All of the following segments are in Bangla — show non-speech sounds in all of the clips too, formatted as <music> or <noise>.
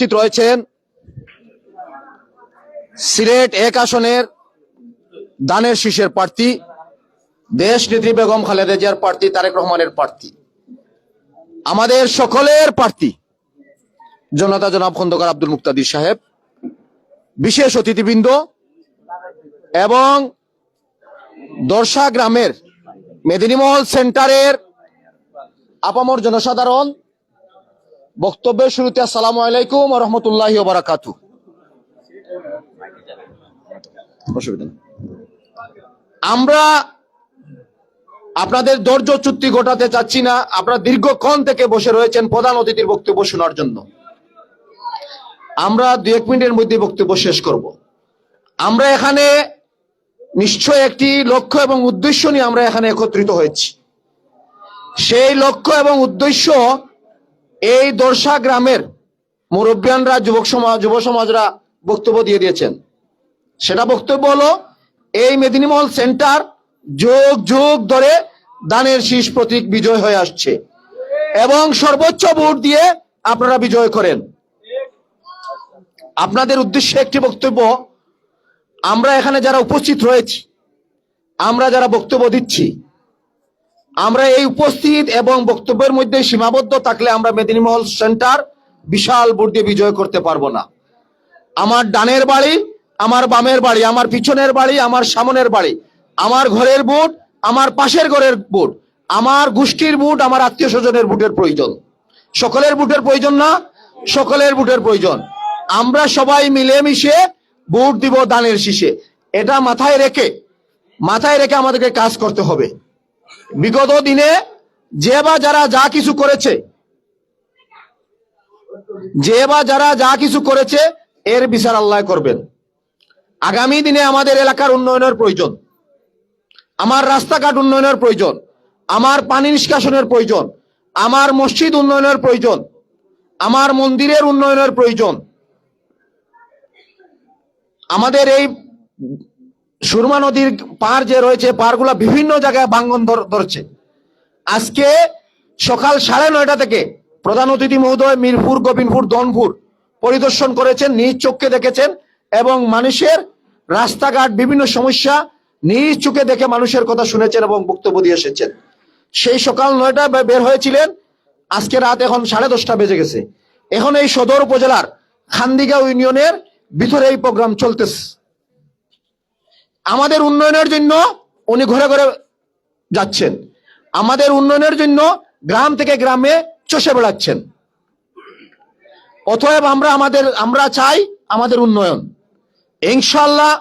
উপস্থিত রয়েছেন সিলেট এক আসনের দানের শীষের প্রার্থী, দেশ নেত্রী বেগম খালেদা জিয়ার প্রার্থী, তারেক রহমানের প্রার্থী। আমাদের সকলের প্রার্থী জনতা জনাব খন্দকার আব্দুল মুক্তাদির সাহেব, বিশেষ অতিথিবৃন্দ এবং দর্শা গ্রামের মেদিনীমহল সেন্টারের আপামর জনসাধারণ বক্তব্যের শুরুতে আসসালামু আলাইকুম রহমতুল্লাহ বারাকাতু অসুবিধা আমরা আপনাদের ধৈর্য চুক্তি ঘটাতে চাচ্ছি না। আপনারা দীর্ঘক্ষণ থেকে বসে রয়েছেন প্রধান অতিথির বক্তব্য শোনার জন্য। আমরা দু এক মিনিটের মধ্যে বক্তব্য শেষ করব। আমরা এখানে নিশ্চয় একটি লক্ষ্য এবং উদ্দেশ্য নিয়ে আমরা এখানে একত্রিত হয়েছি। সেই লক্ষ্য এবং উদ্দেশ্য এই দর্শা গ্রামের মুরব্বিয়ানরা, যুবক সমাজ, যুব সমাজরা বক্তব্য দিয়ে দিয়েছেন। সেটা বক্তব্য হলো, এই মেদিনীমহল সেন্টার যুগ যুগ ধরে দানের শীষ প্রতীক বিজয় হয়ে আসছে এবং সর্বোচ্চ ভোট দিয়ে আপনারা বিজয় করেন। আপনাদের উদ্দেশ্যে একটি বক্তব্য, আমরা এখানে যারা উপস্থিত রয়েছি, আমরা যারা বক্তব্য দিচ্ছি আমরা এই উপস্থিত এবং বক্তব্যের মধ্যে সীমাবদ্ধ থাকলে আমরা মেদিনীমহল সেন্টার বিশাল ভোট দিয়ে বিজয় করতে পারব না। আমার ডানের বাড়ি, আমার বামের বাড়ি, আমার পিছনের বাড়ি, আমার সামনের বাড়ি, আমার ঘরের বুট, আমার পাশের ঘরের বুট, আমার গোষ্ঠীর বুট, আমার আত্মীয় স্বজনের বুটের প্রয়োজন। সকলের বুটের প্রয়োজন না, সকলের বুটের প্রয়োজন। আমরা সবাই মিলেমিশে বুট দিব দানের শীষে। এটা মাথায় রেখে মাথায় রেখে আমাদেরকে কাজ করতে হবে। বিগত দিনে যে বা যারা যা কিছু করেছে যে বা যারা যা কিছু করেছে, এর বিচার আল্লাহ করবেন। আগামী দিনে আমাদের এলাকার উন্নয়নের প্রয়োজন, আমার রাস্তাঘাট উন্নয়নের প্রয়োজন, আমার পানি নিষ্কাশনের প্রয়োজন, আমার মসজিদ উন্নয়নের প্রয়োজন, আমার মন্দিরের উন্নয়নের প্রয়োজন। আমাদের এই সুরমা নদীর পার যে রয়েছে, পারগুলা বিভিন্ন জায়গায় বাঙ্গন ধরছে। আজকে সকাল সাড়ে নয়টা থেকে প্রধান অতিথি মহোদয় মিরপুর, গোবিন্দপুর, দনপুর পরিদর্শন করেছেন, নিজ চোখে দেখেছেন এবং মানুষের রাস্তাঘাট, বিভিন্ন সমস্যা নিজ চোখে দেখে মানুষের কথা শুনেছেন এবং বক্তব্য দিয়ে এসেছেন। সেই সকাল নয়টা বের হয়েছিলেন। আজকে রাত এখন সাড়ে দশটা বেজে গেছে। এখন এই সদর উপজেলার খান্দিগাঁও ইউনিয়নের ভিতরে এই প্রোগ্রাম চলতেছে। আমাদের উন্নয়নের জন্য উনি ঘরে ঘরে যাচ্ছেন। আমাদের উন্নয়নের জন্য গ্রাম থেকে গ্রামে চষে বেড়াচ্ছেন। অতএব আমরা আমাদের, আমরা চাই আমাদের উন্নয়ন। ইনশাল্লাহ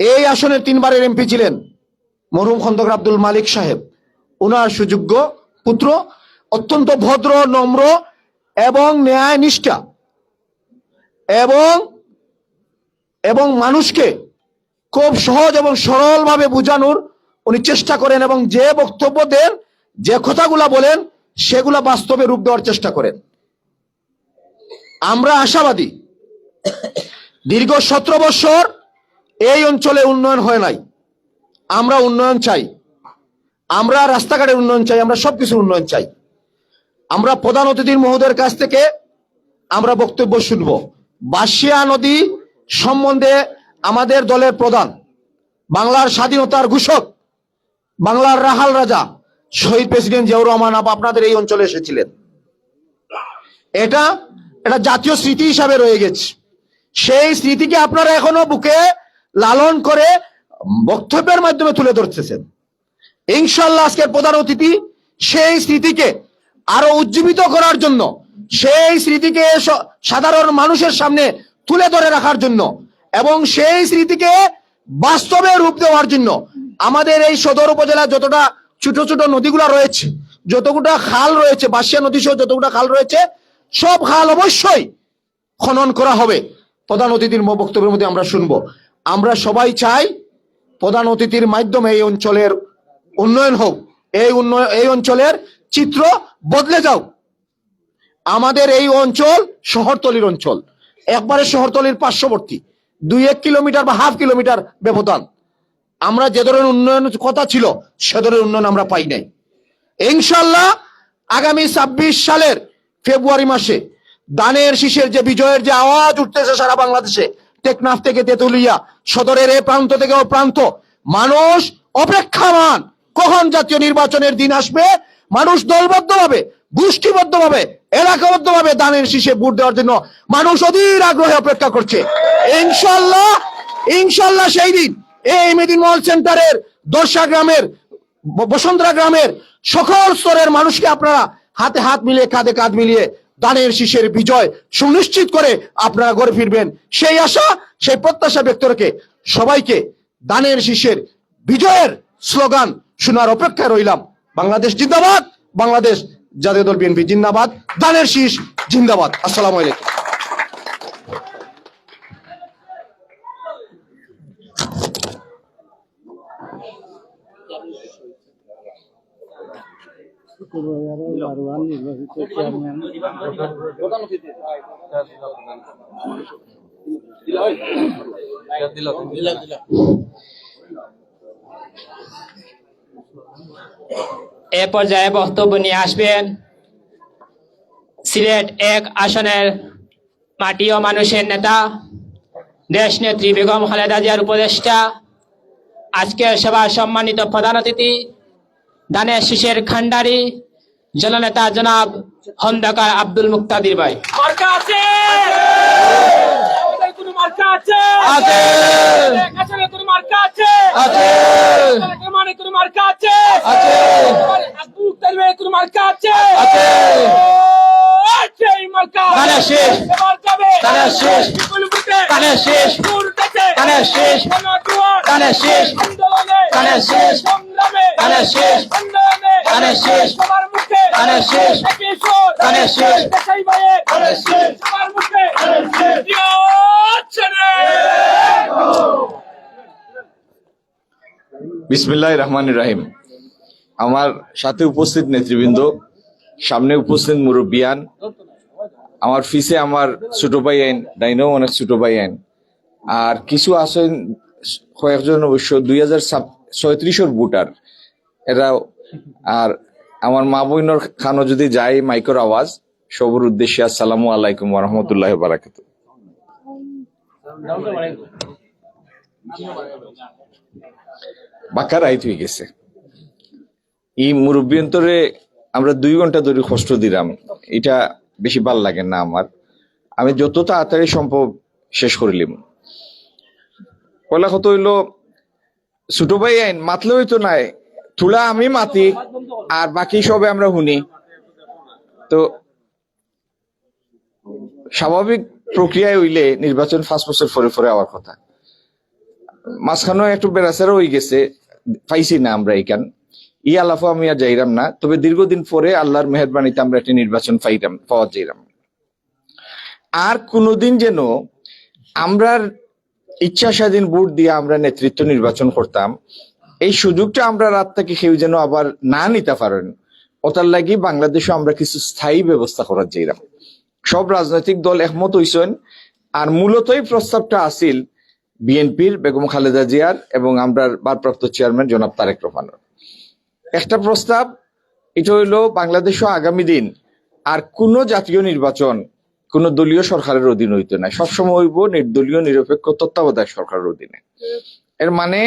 এই আসনের তিনবারের এমপি ছিলেন মরহুম খন্দক আব্দুল মালিক সাহেব। ওনার সুযোগ্য পুত্র, অত্যন্ত ভদ্র, নম্র এবং ন্যায় নিষ্ঠা এবং এবং মানুষকে খুব সহজ এবং সরলভাবে বোঝানোর উনি চেষ্টা করেন এবং যে বক্তব্য দেন যে কথাগুলা বলেন, সেগুলা বাস্তবে রূপ দেওয়ার চেষ্টা করেন। আমরা আশাবাদী, দীর্ঘ সতেরো বছর এই অঞ্চলে উন্নয়ন হয় নাই। আমরা উন্নয়ন চাই। আমরা রাস্তাঘাটের উন্নয়ন চাই, আমরা সবকিছুর উন্নয়ন চাই। আমরা প্রধান অতিথির মহোদয়ের কাছ থেকে আমরা বক্তব্য শুনব। বাসিয়া নদী সম্বন্ধে আমাদের দলের প্রধান, বাংলার স্বাধীনতার ঘোষক, বাংলার রাহাল রাজা, শহীদ প্রেসিডেন্ট জিয়াউর রহমান আপ- আপনাদের এই অঞ্চলে এসেছিলেন। এটা এটা জাতীয় স্মৃতি হিসাবে রয়ে গেছে। সেই স্মৃতিকে আপনারা এখনও বুকে লালন করে বক্তব্যের মাধ্যমে তুলে ধরতেছেন। ইনশাল্লাহ আজকের প্রধান অতিথি সেই স্মৃতিকে আরও উজ্জীবিত করার জন্য, সেই স্মৃতিকে সাধারণ মানুষের সামনে তুলে ধরে রাখার জন্য এবং সেই স্মৃতিকে বাস্তবে রূপ দেওয়ার জন্য আমাদের এই সদর উপজেলা যতটা ছোট ছোট নদীগুলো রয়েছে যতগুলা খাল রয়েছে বাসিয়া নদী সহ যতগুলা খাল রয়েছে, সব খাল অবশ্যই খনন করা হবে। প্রধান অতিথির বক্তব্যের মধ্যে আমরা শুনব। আমরা সবাই চাই প্রধান অতিথির মাধ্যমে এই অঞ্চলের উন্নয়ন হোক, এই উন্নয়ন এই অঞ্চলের চিত্র বদলে যাও। আমাদের এই অঞ্চল শহরতলির অঞ্চল। একবারে শহরতলির পার্শ্ববর্তী, দুই এক কিলোমিটার বা হাফ কিলোমিটার ব্যবধান। আমরা যে ধরনের উন্নয়ন কথা ছিল, সে ধরনের উন্নয়ন আমরা পাই নাই। ইনশাল্লাহ আগামী ছাব্বিশ সালের ফেব্রুয়ারি মাসে দানের শীষের যে বিজয়ের যে আওয়াজ উঠতেছে সারা বাংলাদেশে, টেকনাফ থেকে তেতুলিয়া সদরের এ প্রান্ত থেকে ও প্রান্ত, মানুষ অপেক্ষামান, কখন জাতীয় নির্বাচনের দিন আসবে? মানুষ দলবদ্ধভাবে গোষ্ঠীবদ্ধভাবে, এলাকাবদ্ধভাবে দানের শীষে ভোট দেওয়ার জন্য মানুষ অধীর আগ্রহে অপেক্ষা করছে। ইনশাল্লাহ ইনশাল্লাহ সেই দিন এই মেদিন মহল সেন্টারের দর্শা গ্রামের ব- বসুন্ধরা গ্রামের সকল স্তরের মানুষকে আপনারা হাতে হাত মিলিয়ে, কাঁধে কাঁধ মিলিয়ে দানের শীষের বিজয় সুনিশ্চিত করে আপনারা ঘরে ফিরবেন। সেই আশা, সেই প্রত্যাশা ব্যক্ত রেখে সবাইকে দানের শীষের বিজয়ের স্লোগান শোনার অপেক্ষায় রইলাম। বাংলাদেশ জিন্দাবাদ, বাংলাদেশ জাতীয় দল বিএনপি জিন্দাবাদ দানের শীষ জিন্দাবাদ। আসসালামু আলাইকুম। বারোয়ান নির্বাচিত এ পর্যায়ে বক্তব্য নিয়ে আসবেন সিলেট এক আসনের মাটি ও মানুষের নেতা, দেশ নেত্রী বেগম খালেদা জিয়ার উপদেষ্টা, আজকের সভার সম্মানিত প্রধান অতিথি দানের শীষের খান্ডারি, জননেতা জনাব খন্দকার আব্দুল মুক্তাদির ভাই। আছে! আছে আছে। আসলে কোনো মার্কা আছে আছে। মানে কোনো মার্কা আছে আছে। আব্দুল মুক্তার কোনো মার্কা আছে আছে। কানের শেষ। শেষ। শেষ। শেষ। শেষ। শেষ। শেষ। শেষ। শেষ। শেষ। শেষ। বিসমিল্লাহ রহমান রাহিম আমার সাথে উপস্থিত নেতৃবৃন্দ সামনে উপস্থিত মুরব্বিয়ান আমার ফিসে আমার ছোট ভাই আইন, ডাইনেও অনেক ছোট ভাই আইন। আর কিছু আছেন, কয়েকজন অবশ্য দুই হাজার ছয়ত্রিশর ভোটার। এরা, আর আমার মা বইনর খানো যদি যায় মাইকর আওয়াজ, সবর উদ্দেশ্যে আসসালামু আলাইকুম রহমতুল্লাহ বারাকাত বাকার রাইত হয়ে গেছে। এই মুরব্বী অন্তরে আমরা দুই ঘণ্টা ধরে কষ্ট দিলাম। এটা বেশি ভালো লাগে না আমার। আমি যত তাড়াতাড়ি সম্ভব শেষ করিলাম পয়লা কত হইল? ছোট ভাই আইন, মাতলে হইতো নাই তুলা আমি মাতি, আর বাকি সবে আমরা শুনি। তো স্বাভাবিক প্রক্রিয়ায় হইলে নির্বাচন পাঁচ বছর পরে পরে আওয়ার কথা। মাঝখানেও একটু বেড়াচারও হয়ে গেছে, পাইছি না আমরা এইখান ই আলাফও আমি আর যাইরাম না, তবে দীর্ঘদিন পরে আল্লাহর মেহরবানিতে আমরা একটা নির্বাচন পাইরাম, পাওয়া যাইরাম। আর কোনোদিন যেন আমরা ইচ্ছা স্বাধীন ভোট দিয়ে আমরা নেতৃত্ব নির্বাচন করতাম, এই সুযোগটা আমরা রাত থেকে কেউ যেন আবার না নিতে পারেন, ওটার লাগি বাংলাদেশে আমরা কিছু স্থায়ী ব্যবস্থা করার যাইরাম। সব রাজনৈতিক দল একমত হইছেন, আর মূলতই প্রস্তাবটা আসিল বিএনপির বেগম খালেদা জিয়ার এবং আমরা ভারপ্রাপ্ত চেয়ারম্যান জনাব তারেক রহমানের। একটা প্রস্তাব, এটা হইল বাংলাদেশও আগামী দিন আর কোন জাতীয় নির্বাচন কোন দলীয় সরকারের অধীন হইতে না সবসময় হইব নির্দলীয়, নিরপেক্ষ, তত্ত্বাবধায়ক সরকারের অধীনে। এর মানে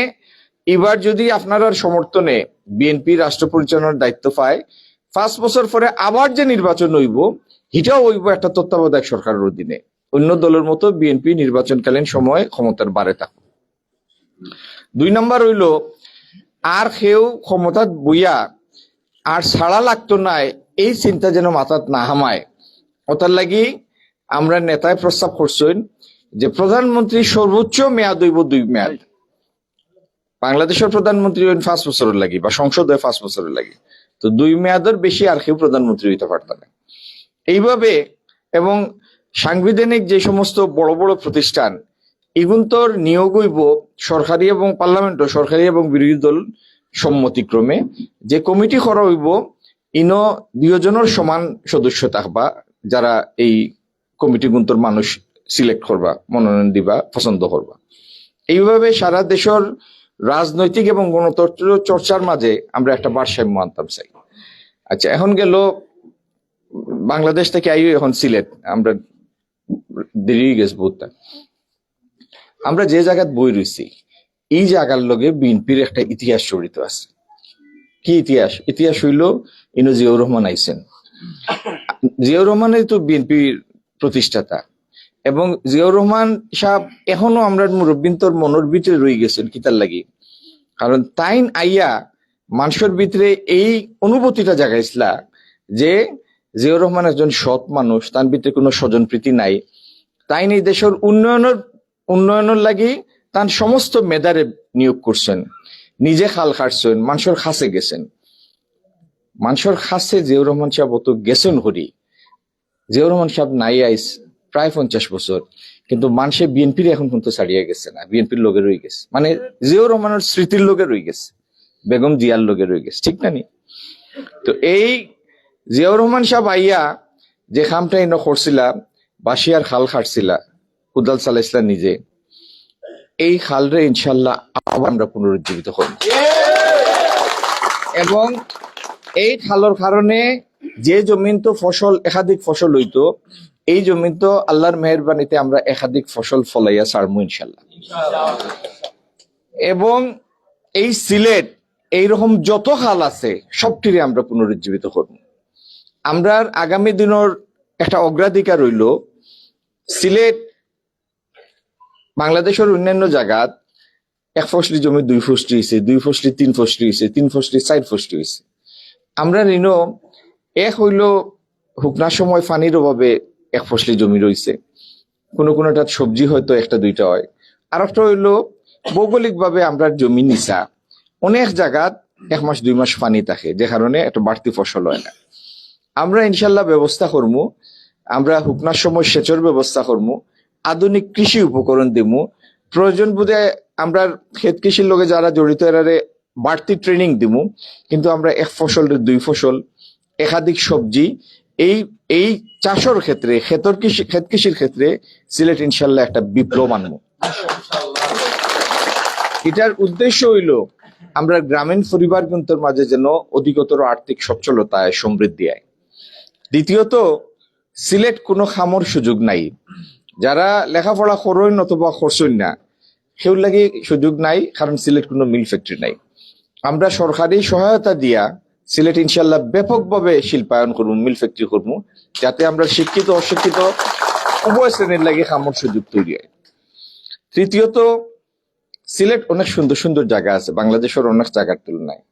এবার যদি আপনার সমর্থনে বিএনপি রাষ্ট্র পরিচালনার দায়িত্ব পায়, পাঁচ বছর পরে আবার যে নির্বাচন হইব, এটাও হইব একটা তত্ত্বাবধায়ক সরকারের অধীনে। অন্য দলের মতো বিএনপি নির্বাচনকালীন সময় ক্ষমতার বারে থাকবে দুই নম্বর হইল আর সেও ক্ষমতাত বইয়া, আর ছাড়া লাগতো নাই, এই চিন্তা যেন মাথাত না হামায়। ওটার লাগি আমরা নেতায় প্রস্তাব করছেন যে প্রধানমন্ত্রী সর্বোচ্চ মেয়াদ হইব দুই মেয়াদ। বাংলাদেশের প্রধানমন্ত্রী হইন পাঁচ বছরের লাগি বা সংসদ হয় পাঁচ বছরের লাগি। তো দুই মেয়াদের বেশি আর কেউ প্রধানমন্ত্রী হইতে পারত না এইভাবে এবং সাংবিধানিক যে সমস্ত বড় বড় প্রতিষ্ঠান এগুন্তর নিয়োগ হইব সরকারি এবং পার্লামেন্ট সরকারি এবং বিরোধী দল সম্মতিক্রমে। যে কমিটি করা হইব, ইন দুজনের সমান সদস্য থাকবা, যারা এই কমিটি গুন্তর মানুষ সিলেক্ট করবা, মনোনয়ন দিবা, পছন্দ করবা। এইভাবে সারা দেশের রাজনৈতিক এবং গণতন্ত্র চর্চার মাঝে আমরা একটা ভারসাম্য আনতাম চাই। আচ্ছা এখন গেল, বাংলাদেশ থেকে আইও এখন সিলেট। আমরা দেরি গেছে বহুতটা। আমরা যে জায়গাত বই রয়েছি, এই জায়গার লগে বিএনপির একটা ইতিহাস জড়িত আছে। কি ইতিহাস? ইতিহাস হইল ইনো জিয়াউর রহমান আইসেন জিয়াউর রহমানের তো বিএনপির প্রতিষ্ঠাতা। এবং জিয়াউর রহমান সাহেব এখনও আমরা মুরব্বিন্তর মনের ভিতরে রয়ে গেছেন কিতার লাগি। কারণ তাইন আইয়া মানুষের ভিতরে এই অনুভূতিটা জাগাইছিলা যে জিয়াউর রহমান একজন সৎ মানুষ, তার ভিতরে কোনো স্বজন প্রীতি নাই। তাই এই দেশের উন্নয়নের উন্নয়নের লাগি তার সমস্ত মেধারে নিয়োগ করছেন। নিজে খাল খাটছেন, মানুষের খাসে গেছেন। মানুষের খাসে জিয়াউর রহমান সাহেব অত গেছেন হরি। জিয়াউর রহমান সাহেব নাই আইস প্রায় পঞ্চাশ বছর। কিন্তু মানুষে বিএনপির এখন কিন্তু ছাড়িয়ে গেছে না, বিএনপির লোকে রয়ে গেছে। মানে জিয়াউর রহমানের স্মৃতির লোকে রয়ে গেছে, বেগম জিয়ার লোকে রয়ে গেছে, ঠিক না নি? তো এই জিয়াউর রহমান সাহেব আইয়া যে খামটা ইনো করছিলা বাসিয়ার খাল খাটছিলা কুদাল চালাইছিলা নিজে। এই খালরে ইনশাল্লাহ আবার আমরা পুনরুজ্জীবিত করব এবং এই খালর কারণে যে জমিন তো ফসল, একাধিক ফসল হইতো, এই জমিন তো আল্লাহর মেহরবানিতে আমরা একাধিক ফসল ফলাইয়া ছাড়বো ইনশাল্লাহ এবং এই সিলেট, এইরকম যত খাল আছে, সবটিরে আমরা পুনরুজ্জীবিত করব আমরা আগামী দিনের একটা অগ্রাধিকার রইল সিলেট বাংলাদেশের অন্যান্য জায়গাত এক ফসলি জমি দুই ফসলি হয়েছে দুই ফসলি তিন ফসলি হয়েছে তিন ফসলি চার ফসলি হয়েছে আমরা ঋণ এক হইল শুকনার সময় পানির অভাবে এক ফসলি জমি রয়েছে কোনো কোনোটাত সবজি হয়তো একটা দুইটা হয়। আর একটা হইল ভৌগোলিক ভাবে আমরা জমি নিচা অনেক জায়গাত এক মাস, দুই মাস পানি থাকে, যে কারণে একটা বাড়তি ফসল হয় না। আমরা ইনশাল্লাহ ব্যবস্থা করব আমরা শুকনার সময় সেচের ব্যবস্থা করব আধুনিক কৃষি উপকরণ দিমু। প্রয়োজন বোধে আমরা ক্ষেত কৃষির লগে যারা জড়িত, এরারে বাড়তি ট্রেনিং দিমু। কিন্তু আমরা এক ফসল দুই ফসল, একাধিক সবজি, এই এই চাষের ক্ষেত্রে, ক্ষেতর কৃষি, ক্ষেত কৃষির ক্ষেত্রে সিলেট ইনশাল্লাহ একটা বিপ্লব আনব এটার উদ্দেশ্য হইল, আমরা গ্রামীণ পরিবার কিন্তু মাঝে যেন অধিকতর আর্থিক সচ্ছলতায় সমৃদ্ধি আয়। দ্বিতীয়ত, সিলেট কোনো খামর সুযোগ নাই। যারা লেখাপড়া করইন অথবা করছেন না সেও লাগি সুযোগ নাই, কারণ সিলেট কোনো মিল ফ্যাক্টরি নাই। আমরা সরকারি সহায়তা দিয়া সিলেট ইনশাল্লাহ ব্যাপকভাবে শিল্পায়ন করব, মিল ফ্যাক্টরি করব, যাতে আমরা শিক্ষিত, অশিক্ষিত উভয় শ্রেণির লাগে খামর সুযোগ তৈরি হয়। তৃতীয়ত, সিলেট অনেক সুন্দর সুন্দর জায়গা আছে, বাংলাদেশের অনেক জায়গার তুলনায়।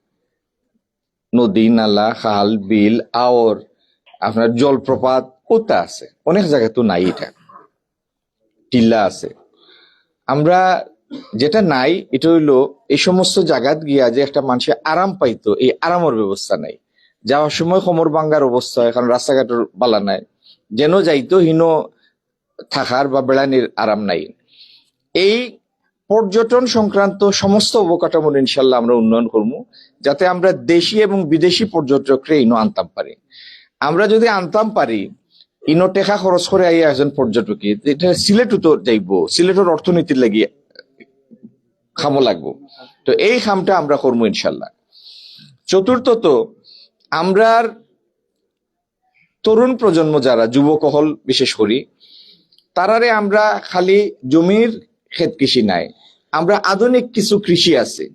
নদী, নালা, খাল, বিল, আওর, আপনার জলপ্রপাত কোথা আছে, অনেক জায়গায় তো নাই এটা। টিল্লা আছে। আমরা যেটা নাই, এটা হইল এই সমস্ত জায়গাত গিয়া যে একটা মানুষের আরাম পাইতো, এই আরামের ব্যবস্থা নাই। যাওয়ার সময় কোমর ভাঙ্গার অবস্থা হয়, কারণ রাস্তাঘাটের বালা নাই। যেন যাইতো, হিনো থাকার বা বেড়ানির আরাম নাই। এই পর্যটন সংক্রান্ত সমস্ত অবকাঠামো ইনশাল্লাহ আমরা উন্নয়ন করব, যাতে আমরা দেশি এবং বিদেশি পর্যটকরে ইনো আনতাম পারি। আমরা যদি আনতাম পারি ইনো টেকা খরচ করে আইয়া একজন পর্যটকে, এটা সিলেটও তো যাইব, সিলেটের অর্থনীতির লাগিয়ে খামো লাগবো। তো এই খামটা আমরা করব ইনশাল্লাহ। চতুর্থত, আমরার তরুণ প্রজন্ম যারা যুবকহল বিশেষ করি, তারারে আমরা খালি জমির ক্ষেত কৃষি নাই, আমরা আধুনিক কিছু কৃষি আছে।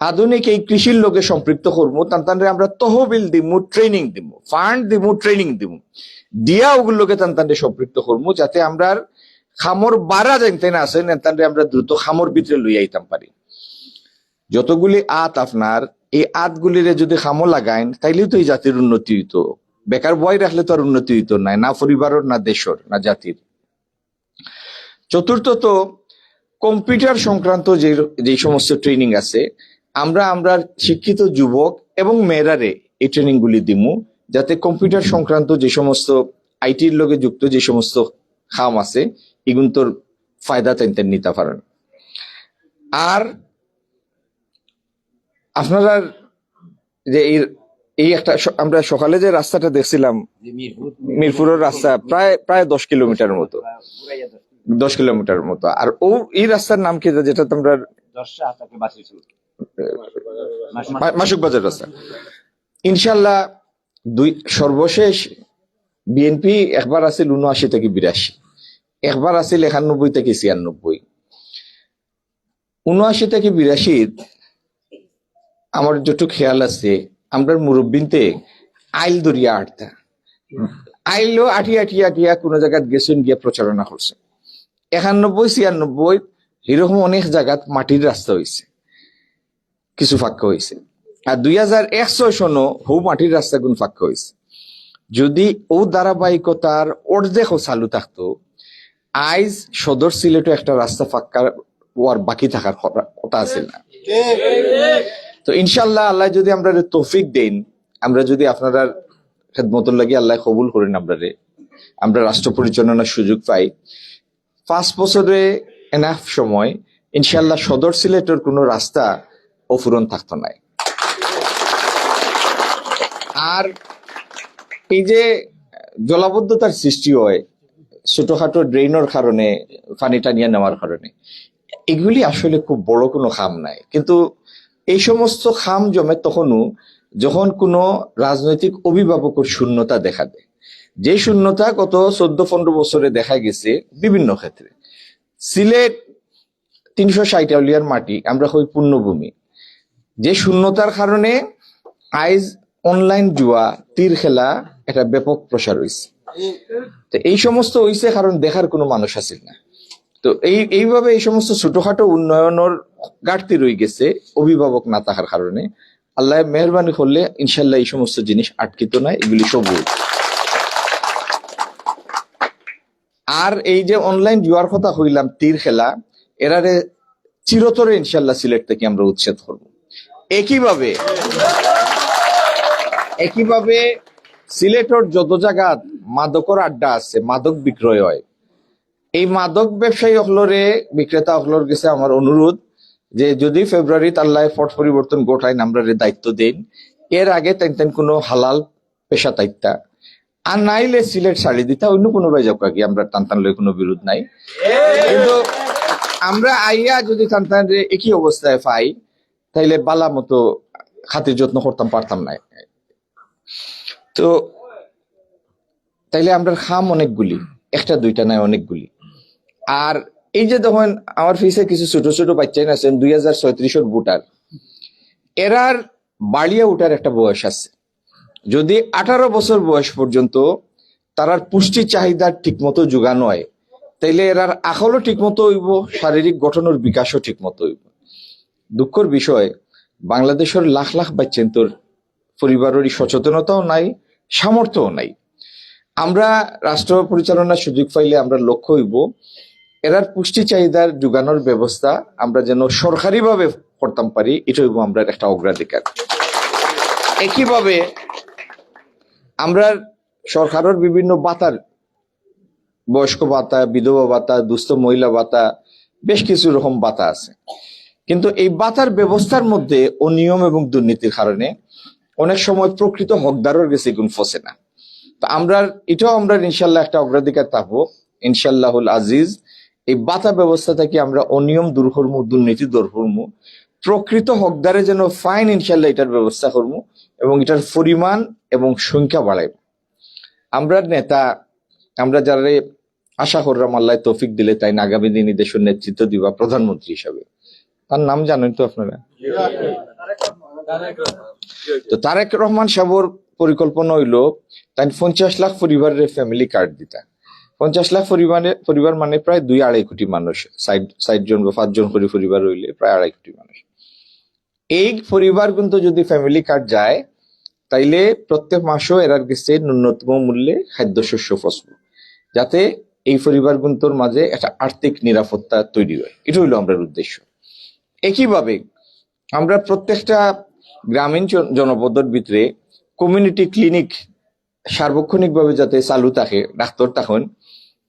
আধুনিক এই কৃষির লোকে সম্পৃক্ত করব তান্তানরে আমরা তহবিল দিমু, ট্রেনিং দিমু, ফান্ড দিমু, ট্রেনিং দিমু। দিয়া ওগুলোকে তান্তানরে সম্পৃক্ত করব যাতে আমরা খামর বাড়া জানতে না আছে তান্তানরে আমরা দ্রুত খামর ভিতরে লই আইতাম পারি। যতগুলি আত আপনার, এই আতগুলিরে যদি খামো লাগাইন, তাইলেও তো এই জাতির উন্নতি হইতো। বেকার বয় রাখলে তো আর উন্নতি হইতো নাই না পরিবারের, না দেশের, না জাতির। চতুর্থত, কম্পিউটার সংক্রান্ত যে যে সমস্ত ট্রেনিং আছে, আমরা আমরা শিক্ষিত যুবক এবং মেয়েরারে এই ট্রেনিং গুলি দিমু। যাতে কম্পিউটার সংক্রান্ত যে সমস্ত আইটির লগে যুক্ত যে সমস্ত খাম আছে এগুন তোর ফায়দা তেন নিতে পারেন। আর আপনারা যে এই একটা আমরা সকালে যে রাস্তাটা দেখছিলাম মিরপুরের রাস্তা প্রায় প্রায় দশ কিলোমিটার মতো। দশ কিলোমিটার মতো। আর ও এই রাস্তার নাম কি যেটা তোমরা মাসুক বাজার রাস্তা। ইনশাল্লাহ দুই, সর্বশেষ বিএনপি একবার আছিল উনআশি থেকে বিরাশি, একবার আছিল একানব্বই থেকে ছিয়ানব্বই। উনআশি থেকে বিরাশির আমার যতটুক খেয়াল আছে, আমরা মুরব্বিনতে আইল দরিয়া আটতা আইলো আটিয়া আটিয়া আটিয়া কোনো জায়গায় গেছেন গিয়ে প্রচারণা করছে। একানব্বই, ছিয়ানব্বই, এরকম অনেক জায়গাত মাটির রাস্তা হয়েছে কিছু ফাঁকা হয়েছে আর দুই হাজার একশো সনও হৌ মাটির রাস্তা গুণ ফাঁকা হয়েছে যদি ও ধারাবাহিকতার অর্ধেকও চালু থাকতো, আইজ সদর সিলেটও একটা রাস্তা ফাঁকা হওয়ার বাকি থাকার কথা- আছে না। তো ইনশাল্লাহ আল্লাহ যদি আমরা তৌফিক দেন, আমরা যদি আপনারা খেদমতর লাগি আল্লাহ কবুল করেন আপনারে আমরা রাষ্ট্র পরিচালনার সুযোগ পাই। পাঁচ বছরে এনাফ সময়, ইনশাল্লাহ সদর সিলেটের কোনো রাস্তা অফুরন থাকতো নাই। আর এই যে জলাবদ্ধতার সৃষ্টি হয় ছোটখাটো ড্রেনের কারণে, পানি টানিয়ে নেওয়ার কারণে, এগুলি আসলে খুব বড় কোনো খাম নাই। কিন্তু এই সমস্ত খাম জমে তখনও যখন কোনো রাজনৈতিক অভিভাবকের শূন্যতা দেখা দেয়। যে শূন্যতা গত চোদ্দ পনেরো বছরে দেখা গেছে বিভিন্ন ক্ষেত্রে। সিলেট তিনশো ষাট মাটি, আমরা হই পূর্ণভূমি। যে শূন্যতার কারণে আইজ অনলাইন জুয়া, তীর খেলা, এটা ব্যাপক প্রসার হয়েছে তো এই সমস্ত হইছে কারণ দেখার কোনো মানুষ আছিল না। তো এই, এইভাবে এই সমস্ত ছোটখাটো উন্নয়নের ঘাটতি রয়ে গেছে অভিভাবক না থাকার কারণে। আল্লাহ মেহরবানি করলে ইনশাল্লাহ এই সমস্ত জিনিস আটকিত না, এগুলি সবুজ। আর এই যে অনলাইন জুয়ার কথা হইলাম তীর খেলা, এরারে চিরতরে ইনশাল্লাহ সিলেট থেকে আমরা উচ্ছেদ করব। একইভাবে একইভাবে সিলেটর যত জায়গা মাদকর আড্ডা আছে, মাদক বিক্রয় হয়, এই মাদক ব্যবসায়ী হলরে বিক্রেতা হলর গেছে আমার অনুরোধ যে যদি ফেব্রুয়ারিতে আল্লাহ পট পরিবর্তন গোটায় আমরা দায়িত্ব দেন। এর আগে তেন তেন কোনো হালাল পেশা তাইতা আর নাইলে সিলেট ছাড়ি দিতা, অন্য কোনো বাই যাক কি আমরা টান টান লই কোনো বিরোধ নাই। কিন্তু আমরা আইয়া যদি টান টান রে একই অবস্থায় পাই, তাইলে বালা মতো খাতির যত্ন করতাম, পারতাম না তো তাইলে আমরা খাম অনেকগুলি, একটা, দুইটা নাই অনেকগুলি। আর এই যে তখন আমার ফিসে কিছু ছোট ছোট বাচ্চাই আছেন দুই হাজার ছয়ত্রিশের বুটার এরার বাড়িয়া উঠার একটা বয়স আছে। যদি আঠারো বছর বয়স পর্যন্ত তারার পুষ্টি চাহিদা ঠিকমতো যোগানো হয়, তাইলে এরার আখলও ঠিকমতো হইব, শারীরিক গঠনের বিকাশও ঠিকমতো হইব। দুঃখর বিষয়, বাংলাদেশের লাখ লাখ বাচ্চেন তোর পরিবারের সচেতনতাও নাই, সামর্থ্যও নাই। আমরা রাষ্ট্র পরিচালনার সুযোগ পাইলে আমরা লক্ষ্য হইব, এরার পুষ্টি চাহিদার যোগানোর ব্যবস্থা আমরা যেন সরকারিভাবে করতাম পারি, এটা হইব আমরা একটা অগ্রাধিকার। একইভাবে আমরা সরকারের বিভিন্ন বাতার বয়স্ক ভাতা, বিধবা ভাতা, দুস্থ মহিলা ভাতা, বেশ কিছু রকম ভাতা আছে। কিন্তু এই বাতার ব্যবস্থার মধ্যে অনিয়ম এবং দুর্নীতির কারণে অনেক সময় প্রকৃত হকদারের গেছে গুণ ফসে না। তো আমরা, এটাও আমরা ইনশাল্লাহ একটা অগ্রাধিকার থাকব ইনশাল্লাহুল আজিজ। এই বাতা ব্যবস্থা থেকে আমরা অনিয়ম দূর করব দুর্নীতি দূর প্রকৃত হকদারে যেন ফাইন ইনশাল্লাহ এটার ব্যবস্থা করব এবং এটার পরিমাণ এবং সংখ্যা বাড়াইব। আমরা নেতা, আমরা যারা আশা করলাম আল্লাহ তৌফিক দিলে তাই আগামী দিনে দেশের নেতৃত্ব দিবা প্রধানমন্ত্রী হিসাবে। তার নাম জানেন তো আপনারা? তো তারেক রহমান সাহর পরিকল্পনা হইল তাই পঞ্চাশ লাখ পরিবারের ফ্যামিলি কার্ড দিতা। পঞ্চাশ লাখ পরিবারের পরিবার মানে প্রায় দুই আড়াই কোটি মানুষ। ষাট ষাট জন বা পাঁচজন করে পরিবার হইলে প্রায় আড়াই কোটি মানুষ। এই পরিবার কিন্তু যদি ফ্যামিলি কার্ড যায়, তাইলে প্রত্যেক মাসও এরার গেছে ন্যূনতম মূল্যে খাদ্যশস্য ফসল যাতে এই পরিবার গুন্তর মাঝে একটা আর্থিক নিরাপত্তা তৈরি হয়। এটা হইল আমরা উদ্দেশ্য। একইভাবে আমরা প্রত্যেকটা গ্রামীণ জন- জনপদের ভিতরে কমিউনিটি ক্লিনিক সার্বক্ষণিকভাবে যাতে চালু থাকে, ডাক্তার তখন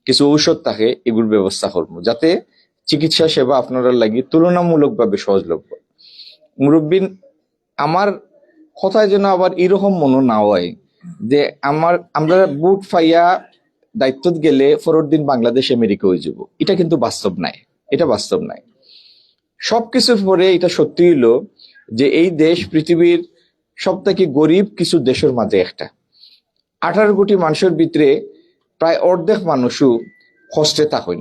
কিছু ঔষধ থাকে, এগুলোর ব্যবস্থা করব। যাতে চিকিৎসা সেবা আপনারা লাগি তুলনামূলকভাবে সহজলভ্য। মুরব্বিন, আমার কথায় যেন আবার এরকম মনে না হয় যে আমার, আমরা বুট ফাইয়া দায়িত্ব গেলে পরের দিন বাংলাদেশ, আমেরিকা হয়ে যাব। এটা কিন্তু বাস্তব নাই। এটা বাস্তব নাই। সবকিছুর পরে এটা সত্যি হইল যে এই দেশ পৃথিবীর সব থেকে গরিব কিছু দেশের মাঝে একটা। আঠারো কোটি মানুষের ভিতরে প্রায় অর্ধেক মানুষও কষ্টে থাকেন।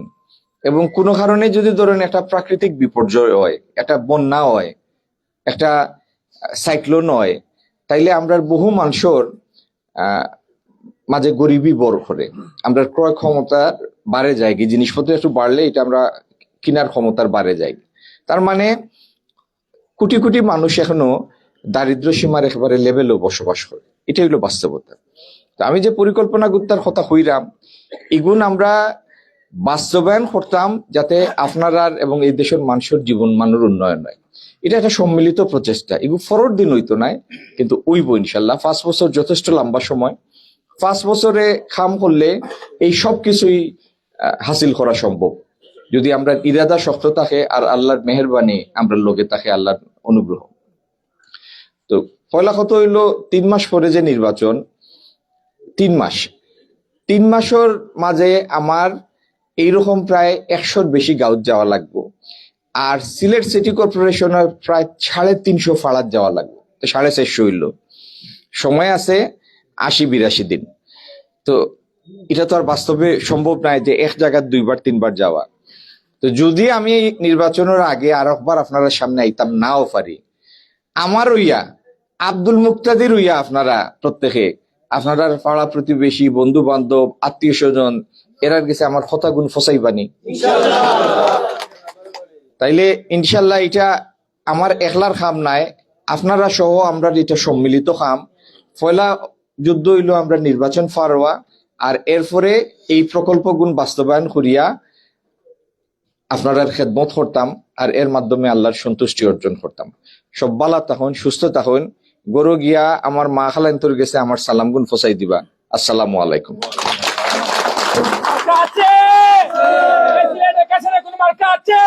এবং কোনো কারণে যদি ধরেন একটা প্রাকৃতিক বিপর্যয় হয়, একটা বন্যা হয়, একটা সাইক্লোন হয়, তাইলে আমরা বহু মানুষের মাঝে গরিবই বড় করে। আমরা ক্রয় ক্ষমতা বাড়ে যায় কি জিনিসপত্র একটু বাড়লে এটা আমরা কেনার ক্ষমতার বাড়ে যায় তার মানে কোটি কোটি মানুষ এখনও দারিদ্র সীমার একেবারে লেভেলেও বসবাস করে। এটাই হলো বাস্তবতা। তো আমি যে পরিকল্পনা গুত্তার কথা হইরাম এগুন আমরা বাস্তবায়ন করতাম যাতে আপনার এবং এই দেশের মানুষের জীবন মানের উন্নয়ন হয়। এটা একটা সম্মিলিত প্রচেষ্টা। এগুলো ফরর দিন হইতো নাই, কিন্তু উইব ইনশাল্লাহ পাঁচ বছর যথেষ্ট লম্বা সময়। পাঁচ বছরে খাম করলে এই সব কিছুই হাসিল করা সম্ভব। যদি আমরা ইরাদা শক্ত থাকে আর আল্লাহর মেহরবানি আমরা লোকে থাকে আল্লাহর অনুগ্রহ। তো পয়লা কথা হইল? তিন মাস পরে যে নির্বাচন, তিন মাস। তিন মাসের মাঝে আমার এইরকম প্রায় একশোর বেশি গাউত যাওয়া লাগবো। আর সিলেট সিটি কর্পোরেশনের প্রায় সাড়ে তিনশো ফাড়াত যাওয়া লাগবে। তো সাড়ে চারশো হইল। সময় আছে আশি বিরাশি দিন। তো এটা তো আর বাস্তবে সম্ভব নয় যে এক জায়গায় দুইবার, তিনবার যাওয়া। তো যদি আমি নির্বাচনের আগে আর একবার আপনারা সামনে আইতাম, নাও পারি। আমার ইয়া আব্দুল মুক্তাদির ইয়া আপনারা প্রত্যেকে, আপনার পাড়া প্রতিবেশী বন্ধু বান্ধব আত্মীয় স্বজন এরার কাছে আমার কথা গুণ ফসাইবানি। তাইলে ইনশাল্লাহ এটা আমার একলার খাম নাই, আপনারা সহ আমরা এটা সম্মিলিত খাম। পয়লা যুদ্ধ হইল আমরা নির্বাচন ফারোয়া, আর এরপরে এই প্রকল্পগুণ বাস্তবায়ন করিয়া আপনারা খেদমত করতাম আর এর মাধ্যমে আল্লাহর সন্তুষ্টি অর্জন করতাম। সব বালা তখন সুস্থ তখন গরু গিয়া আমার মা খালান্তর গেছে আমার সালাম গুণ ফসাই দিবা। আসসালামু আলাইকুম। আছে প্রেসিডেন্টের কাছে না কোনো মার্কা আছে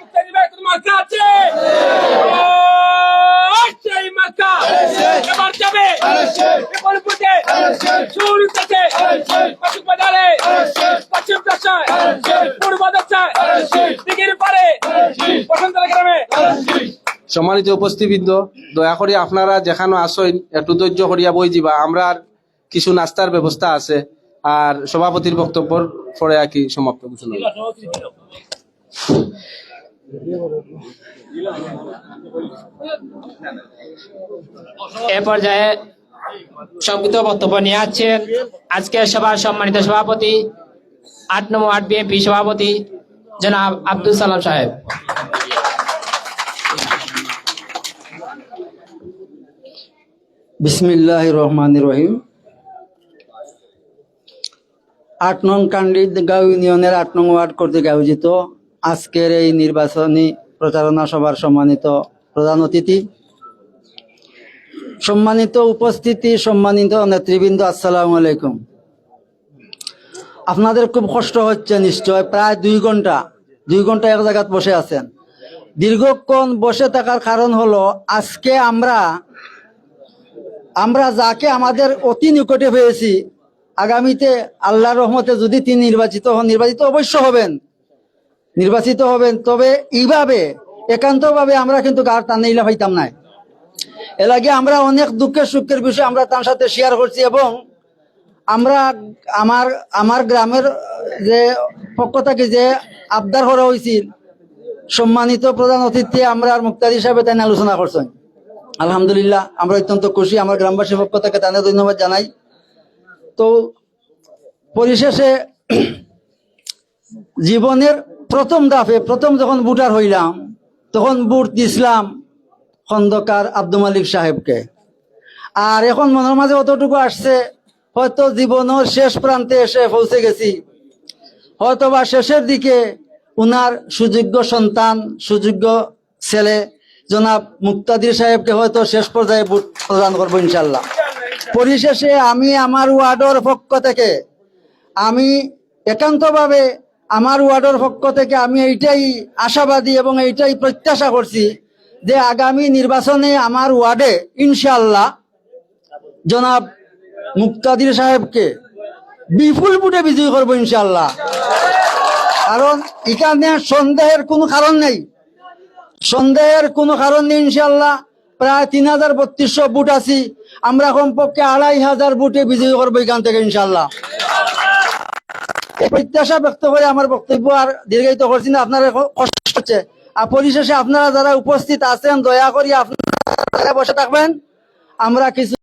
মুক্তি দিবে কোনো মার্কা আছে আছে এই মার্কা এবার যাবে বিপরীত বুঝে শুরু থেকে পশ্চিম বাজারে পশ্চিম দশায় পূর্ব দশায় দিঘির পারে বসন্ত গ্রামে সম্মানিত উপস্থিতবৃন্দ, দয়া করে আপনারা যেখানে আসেন একটু ধৈর্য করিয়া বই যাবা আমরা আর কিছু নাস্তার ব্যবস্থা আছে। আর সভাপতির বক্তব্যর পরে আর কি সমাপ্ত ঘোষণা এ পর্যায়ে সংক্ষিপ্ত বক্তব্য নিয়ে আসছেন আজকের সভার সম্মানিত সভাপতি, আট নম্বর আট বিএনপি সভাপতি, জনাব আব্দুল সালাম সাহেব। বিসমিল্লাহ রহমান রহিম আট নং কান্ডিগাঁও ইউনিয়নের আট নং ওয়ার্ড কর্তৃক আয়োজিত আজকের এই নির্বাচনী প্রচারণা সভার সম্মানিত প্রধান অতিথি। সম্মানিত উপস্থিতি, সম্মানিত নেতৃবৃন্দ, আসসালামু আলাইকুম। আপনাদের খুব কষ্ট হচ্ছে নিশ্চয়, প্রায় দুই ঘণ্টা দুই ঘণ্টা এক জায়গায় বসে আছেন। দীর্ঘক্ষণ বসে থাকার কারণ হলো, আজকে আমরা আমরা যাকে আমাদের অতি নিকটে পেয়েছি, আগামীতে আল্লাহর রহমতে যদি তিনি নির্বাচিত হন, নির্বাচিত অবশ্য হবেন, নির্বাচিত হবেন, তবে এইভাবে, একান্তভাবে আমরা কিন্তু কার টানে ইলা হইতাম না এর আগে আমরা অনেক দুঃখের সুখের বিষয় আমরা তার সাথে শেয়ার করছি এবং আমরা আমার আমার গ্রামের যে পক্ষ থেকে যে আবদার করা হয়েছিল, সম্মানিত প্রধান অতিথি আমরা আর মুক্তাদি হিসাবে তাই আলোচনা করছেন। আলহামদুলিল্লাহ, আমরা অত্যন্ত খুশি। আমার গ্রামবাসীর পক্ষ থেকে তাদের ধন্যবাদ জানাই। তো পরিশেষে <clears throat> জীবনের প্রথম দাফে প্রথম যখন ভোটার হইলাম, তখন ভোট দিছিলাম খন্দকার আব্দুল মালিক সাহেবকে। আর এখন মনের মাঝে অতটুকু আসছে, হয়তো জীবনের শেষ প্রান্তে এসে পৌঁছে গেছি। হয়তো বা শেষের দিকে উনার সুযোগ্য সন্তান, সুযোগ্য ছেলে জনাব মুক্তাদির সাহেবকে হয়তো শেষ পর্যায়ে ভোট প্রদান করব ইনশাল্লাহ পরিশেষে আমি আমার ওয়ার্ডের পক্ষ থেকে, আমি একান্তভাবে আমার ওয়ার্ডের পক্ষ থেকে আমি এইটাই আশাবাদী এবং এইটাই প্রত্যাশা করছি যে আগামী নির্বাচনে আমার ওয়ার্ডে ইনশাল্লাহ জনাব মুক্তাদির সাহেবকে বিপুল ভোটে বিজয়ী করব ইনশাল্লাহ কারণ এখানে সন্দেহের কোনো কারণ নেই। সন্দেহের কোনো কারণ নেই ইনশাল্লাহ প্রায় তিন হাজার বত্রিশশো বুট আছি। আমরা কমপক্ষে আড়াই হাজার বুটে বিজয়ী করব এখান থেকে ইনশাল্লাহ প্রত্যাশা ব্যক্ত করে আমার বক্তব্য আর দীর্ঘায়িত করছি না, আপনারা কষ্ট হচ্ছে। আর পরিশেষে আপনারা যারা উপস্থিত আছেন, দয়া করি আপনারা বসে থাকবেন। আমরা কিছু